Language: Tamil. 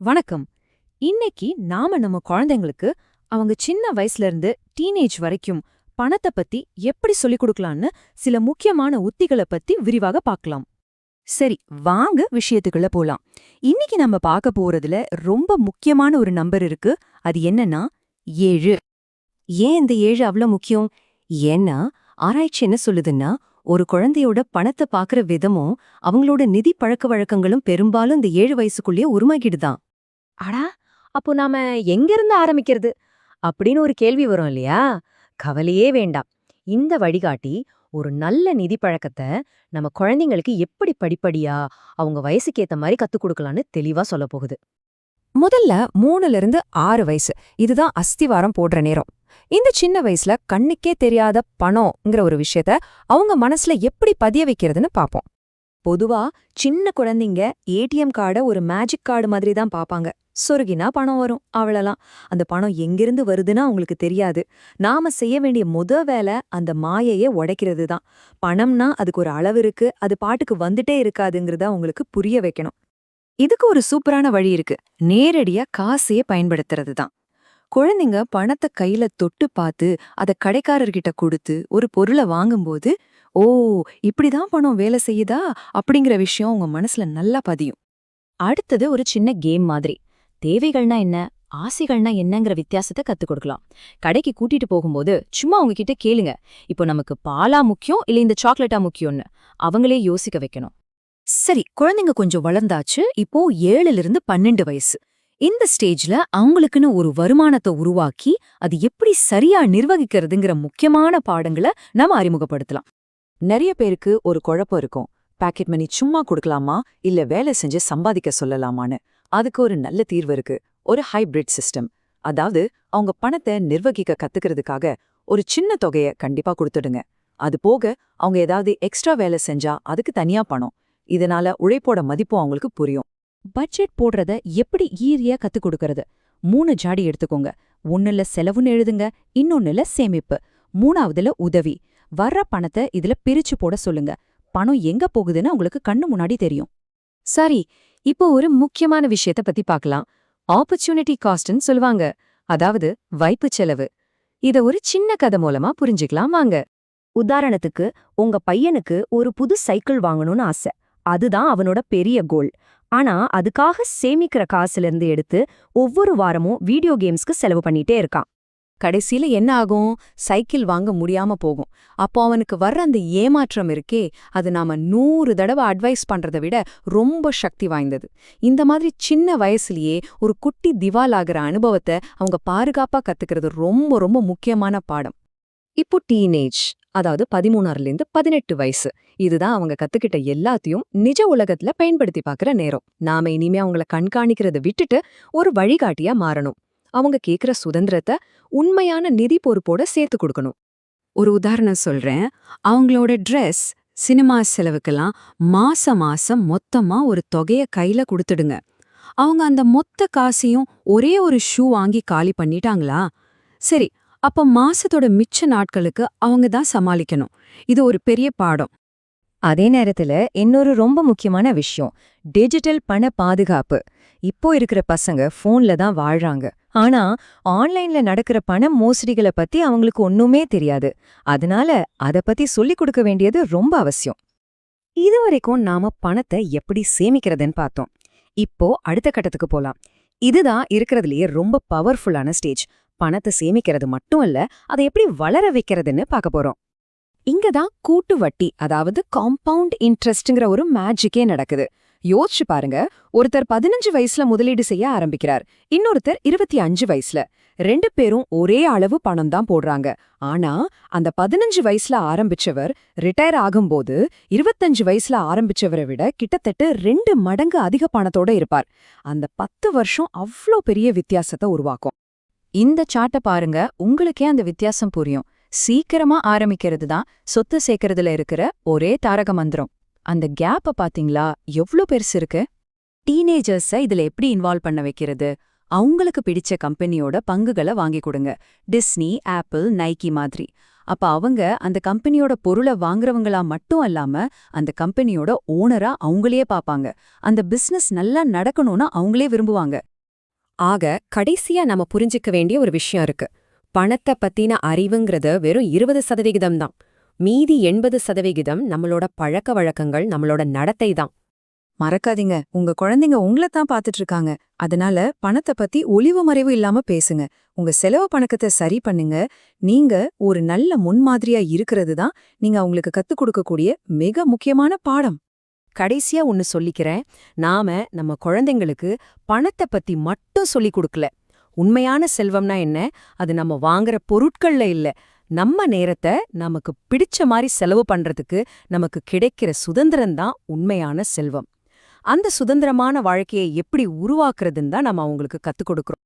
வணக்கம். இன்னைக்கு நாம நம்ம குழந்தைங்களுக்கு அவங்க சின்ன வயசுல இருந்து டீனேஜ் வரைக்கும் பணத்தை பத்தி எப்படி சொல்லிக் கொடுக்கலாம்னு சில முக்கியமான உத்திகளை பத்தி விரிவாக பார்க்கலாம். சரி வாங்க விஷயத்துக்குள்ள போலாம். இன்னைக்கு நம்ம பார்க்க போறதுல ரொம்ப முக்கியமான ஒரு நம்பர் இருக்கு. அது என்னன்னா ஏழு. ஏன் இந்த ஏழு அவ்வளவு முக்கியம்? ஏன்னா ஆராய்ச்சி என்ன சொல்லுதுன்னா ஒரு குழந்தையோட பணத்தை பாக்குற விதமும் அவங்களோட நிதி பழக்க வழக்கங்களும் பெரும்பாலும் இந்த ஏழு வயசுக்குள்ளேயே உருமாகிடுதான் அடா அப்போ நாம எங்கிருந்து ஆரம்பிக்கிறது? அப்படின்னு ஒரு கேள்வி வரும் இல்லையா? கவலையே வேண்டாம். இந்த வழிகாட்டி ஒரு நல்ல நிதி பழக்கத்தை நம்ம குழந்தைங்களுக்கு எப்படி படிப்படியா அவங்க வயசுக்கு ஏத்த மாதிரி கத்துக் கொடுக்கலான்னு தெளிவா சொல்ல போகுது. முதல்ல மூணுல இருந்து ஆறு வயசு. இதுதான் அஸ்திவாரம் போடுற நேரம். இந்த சின்ன வயசுல கண்ணுக்கே தெரியாத பணம்ங்கிற ஒரு விஷயத்த அவங்க மனசுல எப்படி பதிய வைக்கிறதுன்னு பாப்போம். பொதுவா சின்ன குழந்தைங்க ஏடிஎம் கார்டை ஒரு மேஜிக் கார்டு மாதிரி தான் பாப்பாங்க. சொருகினா பணம் வரும் அவ்வளோலாம் அந்த பணம் எங்கிருந்து வருதுன்னா அவங்களுக்கு தெரியாது. நாம செய்ய வேண்டிய முத வேலை அந்த மாயையை உடைக்கிறது தான் பணம்னா அதுக்கு ஒரு அளவு இருக்கு அது பாட்டுக்கு வந்துட்டே இருக்காதுங்கிறத அவங்களுக்கு புரிய வைக்கணும். இதுக்கு ஒரு சூப்பரான வழி இருக்கு. நேரடியா காசையே பயன்படுத்துறது தான் குழந்தைங்க பணத்தை கையில தொட்டு பார்த்து அதை கடைக்காரர்கிட்ட கொடுத்து ஒரு பொருளை வாங்கும்போது ஓ இப்படிதான் பணம் வேலை செய்யுதா? அப்படிங்கிற விஷயம் உங்க மனசுல நல்லா பதியும். அடுத்தது ஒரு சின்ன கேம் மாதிரி. தேவைகள்னா என்ன ஆசைகள்னா என்னங்கிற வித்தியாசத்தை கத்துக் கொடுக்கலாம். கடைக்கு கூட்டிட்டு போகும்போது சும்மா உங்ககிட்ட கேளுங்க. இப்போ நமக்கு பாலா முக்கியம் இல்ல இந்த சாக்லேட்டா முக்கியம்னு. அவங்களே யோசிக்க வைக்கணும். சரி குழந்தைங்க கொஞ்சம் வளர்ந்தாச்சு. இப்போ ஏழுல இருந்து பன்னெண்டு வயசு. இந்த ஸ்டேஜ்ல அவங்களுக்குன்னு ஒரு வருமானத்தை உருவாக்கி அது எப்படி சரியா நிர்வகிக்கிறதுங்கிற முக்கியமான பாடங்களை நாம அறிமுகப்படுத்தலாம். நிறைய பேருக்கு ஒரு குழப்பம் இருக்கும். பாக்கெட் மணி சும்மா கொடுக்கலாமா? இல்ல வேலை செஞ்சு சம்பாதிக்க சொல்லலாமான்னு. அதுக்கு ஒரு நல்ல தீர்வு இருக்கு. ஒரு ஹைபிரிட் சிஸ்டம் அதாவது அவங்க பணத்தை நிர்வகிக்க கத்துக்கிறதுக்காக ஒரு சின்ன தொகையை கண்டிப்பா கொடுத்துடுங்க. அது போக அவங்க ஏதாவது எக்ஸ்ட்ரா வேலை செஞ்சா அதுக்கு தனியா பணம். இதனால உழைப்போட மதிப்பும் அவங்களுக்கு புரியும். பட்ஜெட் போடுறத எப்படி ஈரியா கத்துக் கொடுக்கறது? மூணு ஜாடி எடுத்துக்கோங்க. ஒன்னுல செலவுன்னு எழுதுங்க இன்னொன்னுல சேமிப்பு. மூணாவதுல உதவி. வர்ற பணத்தை இதுல பிரிச்சு போட சொல்லுங்க. பணம் எங்க போகுதுன்னு உங்களுக்கு கண்ணு முன்னாடி தெரியும். சரி இப்போ ஒரு முக்கியமான விஷயத்த பத்தி பார்க்கலாம். ஆப்பர்ச்சுனிட்டி காஸ்ட்னு சொல்லுவாங்க. அதாவது வைப்பு செலவு. இத ஒரு சின்ன கதை மூலமா புரிஞ்சுக்கலாம் வாங்க. உதாரணத்துக்கு உங்க பையனுக்கு ஒரு புது சைக்கிள் வாங்கணும்னு ஆசை. அதுதான் அவனோட பெரிய கோல். ஆனா அதுக்காக சேமிக்கிற காசுல இருந்து எடுத்து ஒவ்வொரு வாரமும் வீடியோ கேம்ஸ்க்கு செலவு பண்ணிட்டே இருக்கான். கடைசியில என்ன ஆகும்? சைக்கிள் வாங்க முடியாம போகும். அப்போ அவனுக்கு வர்ற அந்த ஏமாற்றம் இருக்கே அது நாம நூறு தடவை அட்வைஸ் பண்றதை விட ரொம்ப சக்தி வாய்ந்தது. இந்த மாதிரி சின்ன வயசுலயே ஒரு குட்டி திவாலாகிற அனுபவத்தை அவங்க பாதுகாப்பா கத்துக்கிறது ரொம்ப ரொம்ப முக்கியமான பாடம். இப்போ டீனேஜ் அதாவது பதிமூணாறுலேருந்து பதினெட்டு வயசு. இதுதான் அவங்க கத்துக்கிட்ட எல்லாத்தையும் நிஜ உலகத்துல பயன்படுத்தி பார்க்குற நேரம். நாம இனிமே அவங்கள கண்காணிக்கிறத விட்டுட்டு ஒரு வழிகாட்டியா மாறணும். அவங்க கேக்குற சுதந்திரத்தை உண்மையான நிதி பொறுப்போட சேர்த்து கொடுக்கணும். ஒரு உதாரணம் சொல்றேன். அவங்களோட ட்ரெஸ் சினிமா செலவுக்கெல்லாம் மாச மாசம் மொத்தமா ஒரு தொகைய கையில கொடுத்துடுங்க. அவங்க அந்த மொத்த காசையும் ஒரே ஒரு ஷூ வாங்கி காலி பண்ணிட்டாங்களா? சரி அப்ப மாசத்தோட மிச்ச நாட்களுக்கு அவங்க தான் சமாளிக்கணும். இது ஒரு பெரிய பாடம். அதே நேரத்துல இன்னொரு ரொம்ப முக்கியமான விஷயம். டிஜிட்டல் பண பாதுகாப்பு. இப்போ இருக்கிற பசங்க ஃபோன்ல தான் வாழ்றாங்க. ஆனா ஆன்லைன்ல நடக்கிற பண மோசடிகளை பத்தி அவங்களுக்கு ஒண்ணுமே தெரியாது. அதனால அத பத்தி சொல்லிக் கொடுக்க வேண்டியது ரொம்ப அவசியம். இதுவரைக்கும் நாம பணத்தை எப்படி சேமிக்கிறதுன்னு பார்த்தோம். இப்போ அடுத்த கட்டத்துக்கு போலாம். இதுதான் இருக்கிறதுலயே ரொம்ப பவர்ஃபுல்லான ஸ்டேஜ் பணத்தை சேமிக்கிறது மட்டும் இல்ல அதை எப்படி வளர வைக்கிறதுன்னு பார்க்க போறோம். இங்க தான் கூட்டு வட்டி அதாவது காம்பவுண்ட் இன்ட்ரெஸ்ட்ங்கிற ஒரு மேஜிக்கே நடக்குது. யோசிச்சு பாருங்க. ஒருத்தர் பதினஞ்சு வயசுல முதலீடு செய்ய ஆரம்பிக்கிறார். இன்னொருத்தர் இருபத்தி அஞ்சு வயசுல. ரெண்டு பேரும் ஒரே அளவு பணம் தான் போடுறாங்க. ஆனா அந்த பதினஞ்சு வயசுல ஆரம்பிச்சவர் ரிட்டையர் ஆகும்போது இருபத்தஞ்சு வயசுல ஆரம்பிச்சவரை விட கிட்டத்தட்ட ரெண்டு மடங்கு அதிக பணத்தோட இருப்பார். அந்த பத்து வருஷம் அவ்ளோ பெரிய வித்தியாசத்தை உருவாக்கும். இந்த சாட்டை பாருங்க. உங்களுக்கே அந்த வித்தியாசம் புரியும். சீக்கிரமா ஆரம்பிக்கிறது தான் சொத்து சேர்க்கறதுல இருக்கிற ஒரே தாரக மந்திரம். அந்த கேப்ப பாத்தீங்களா? எவ்ளோ பெருசு இருக்கு? டீனேஜர்ஸ இதுல எப்படி இன்வால்வ் பண்ண வைக்கிறது? அவங்களுக்கு பிடிச்ச கம்பெனியோட பங்குகளை வாங்கி கொடுங்க. டிஸ்னி ஆப்பிள் நைக்கி மாதிரி. அப்ப அவங்க அந்த கம்பெனியோட பொருளை வாங்குறவங்களா மட்டும் அல்லாம அந்த கம்பெனியோட ஓனரா அவங்களையே பாப்பாங்க. அந்த பிசினஸ் நல்லா நடக்கணும்னு அவங்களே விரும்புவாங்க. ஆக கடைசியா நம்ம புரிஞ்சுக்க வேண்டிய ஒரு விஷயம் இருக்கு. பணத்தை பத்தின அறிவுங்கிறது வெறும் இருபது சதவிகிதம் தான். மீதி எண்பது சதவிகிதம் நம்மளோட பழக்க வழக்கங்கள் நம்மளோட நடத்தை தான். மறக்காதீங்க. உங்க குழந்தைங்க உங்களை தான் பாத்துட்டு இருக்காங்க. அதனால பணத்தை பத்தி ஒளிவு மறைவு இல்லாம பேசுங்க. உங்க செலவு பணக்கத்தை சரி பண்ணுங்க. நீங்க ஒரு நல்ல முன்மாதிரியா இருக்கிறது தான் நீங்க அவங்களுக்கு கத்துக் கொடுக்கக்கூடிய மிக முக்கியமான பாடம். கடைசியா ஒன்னு சொல்லிக்கிறேன். நாம நம்ம குழந்தைங்களுக்கு பணத்தை பத்தி மட்டும் சொல்லிக் கொடுக்கல. உண்மையான செல்வம்னா என்ன? அது நம்ம வாங்குற பொருட்கள்ல இல்ல. நம்ம நேரத்தை நமக்கு பிடிச்ச மாதிரி செலவு பண்றதுக்கு நமக்கு கிடைக்கிற சுதந்திரம் தான் உண்மையான செல்வம். அந்த சுதந்திரமான வாழ்க்கையை எப்படி உருவாக்குறதுன்னு தான் நம்ம அவங்களுக்கு கத்துக் கொடுக்குறோம்.